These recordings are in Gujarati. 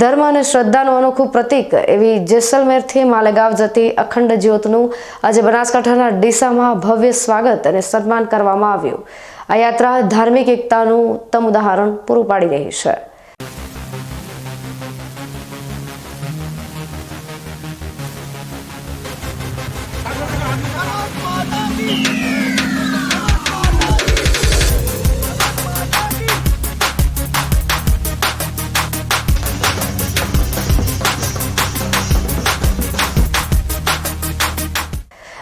ધર્મ અને શ્રદ્ધાનું અનોખું પ્રતીક એવી જેસલમેરથી માલેગાંવ જતી અખંડ જ્યોતનું આજે બનાસકાંઠાના ડીસામાં ભવ્ય સ્વાગત અને સન્માન કરવામાં આવ્યું. આ યાત્રા ધાર્મિક એકતાનું ઉત્તમ ઉદાહરણ પૂરું પાડી રહી છે.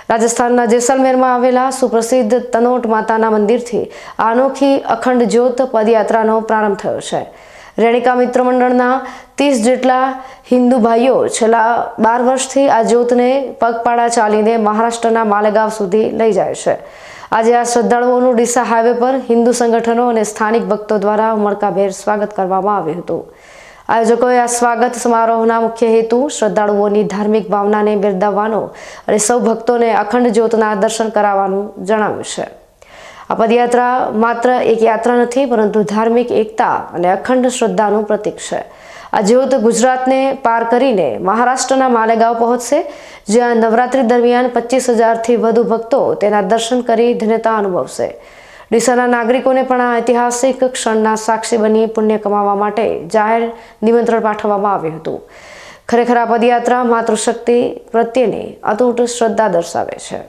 રાજસ્થાનના જેસલમેરમાં આવેલા સુપ્રસિદ્ધ તનોટ માતાના મંદિરથી અનોખી અખંડ જ્યોત પદયાત્રાનો પ્રારંભ થયો છે. રેણિકા મિત્ર મંડળના ત્રીસ જેટલા હિન્દુ ભાઈઓ છેલ્લા બાર વર્ષથી આ જ્યોતને પગપાળા ચાલીને મહારાષ્ટ્રના માલેગાંવ સુધી લઈ જાય છે. આજે આ શ્રદ્ધાળુઓનું ડીસા હાઈવે પર હિન્દુ સંગઠનો અને સ્થાનિક ભક્તો દ્વારા ઉમળકાભેર સ્વાગત કરવામાં આવ્યું હતું. આયોજકોએ આ સ્વાગત સમારોહના મુખ્ય હેતુ શ્રદ્ધાળુઓની ધાર્મિક ભાવનાને બિરદાવવાનો અને સૌ ભક્તોને અખંડ જ્યોતના દર્શન કરાવવાનું જણાવ્યું છે. આ પદયાત્રા માત્ર એક યાત્રા નથી, પરંતુ ધાર્મિક એકતા અને અખંડ શ્રદ્ધાનું પ્રતીક છે. આ જ્યોત ગુજરાતને પાર કરીને મહારાષ્ટ્રના માલેગાંવ પહોંચશે, જ્યાં નવરાત્રી દરમિયાન પચીસ હજારથી વધુ ભક્તો તેના દર્શન કરી ધન્યતા અનુભવશે. ડીસાના નાગરિકોને પણ આ ઐતિહાસિક ક્ષણના સાક્ષી બની પુણ્ય કમાવા માટે જાહેર નિમંત્રણ પાઠવવામાં આવ્યું હતું. ખરેખર આ પદયાત્રા માતૃશક્તિ પ્રત્યેની અતૂટ શ્રદ્ધા દર્શાવે છે.